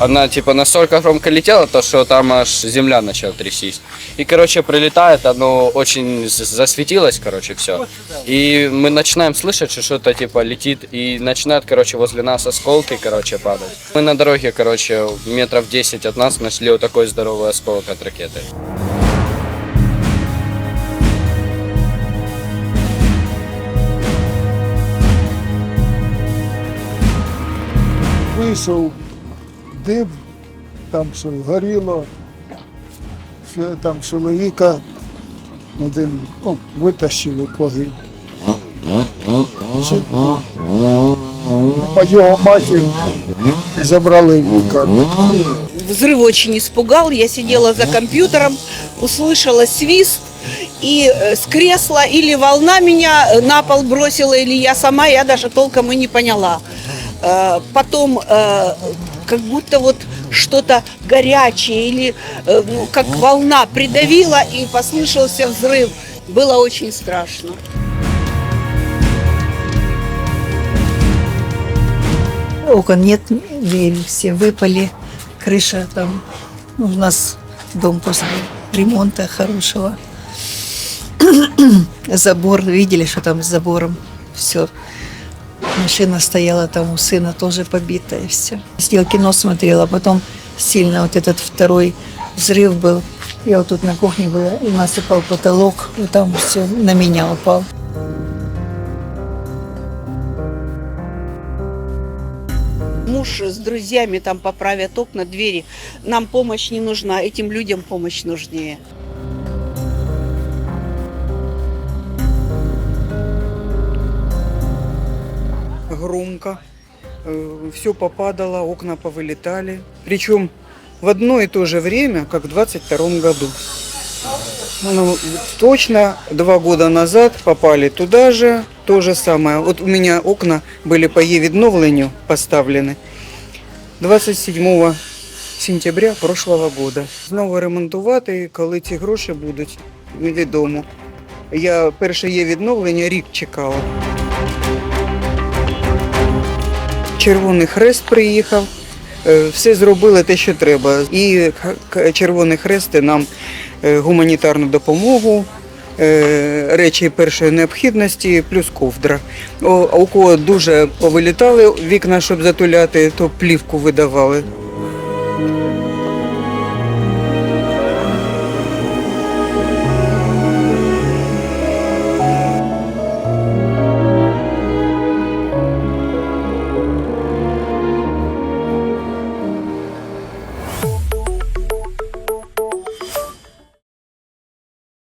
Она типа настолько громко летела, то что там аж земля начала трястись. И, короче, прилетает, оно очень засветилось, короче, все. И мы начинаем слышать, что что-то типа летит, и начинают, короче, возле нас осколки, короче, падать. Мы на дороге, короче, метров 10 от нас нашли вот такой здоровый осколок от ракеты. вийшов дим, там що горіло, що там чоловіка один ну, витащили погиб. Чи- А його матір забрали в лікарню. Взрыв очень испугал. Я сидела за компьютером, услышала свист, и э, с кресла или волна меня э, на пол бросила, или я сама, я даже толком и не поняла. Э, Потом э, как будто вот что-то горячее или э, ну, как волна придавила и послышался взрыв. Было очень страшно. Окон нет, двери все выпали, крыша там. Ну, у нас дом после ремонта хорошего. Забор, видели, что там с забором. Все. Машина стояла там у сына тоже побитая, все. Сидел кино смотрела, потом сильно вот этот второй взрыв был. Я вот тут на кухне была, и насыпал потолок, и там все на меня упал. Муж с друзьями там поправят окна, двери. Нам помощь не нужна, этим людям помощь нужнее. громко. Все попадало, окна повылетали. Причем в одно и то же время, как в 22 году. Ну, точно два года назад попали туда же, то же самое. Вот у меня окна были по Е-відновленню поставлены 27 сентября прошлого года. Знову ремонтувати, коли ці гроші будуть, невідомо. Я перше є відновлення рік чекала. Червоний хрест приїхав, е, все зробили те, що треба. І Червоний хрест нам е, гуманітарну допомогу, е, речі першої необхідності, плюс ковдра. У кого дуже повилітали вікна, щоб затуляти, то плівку видавали.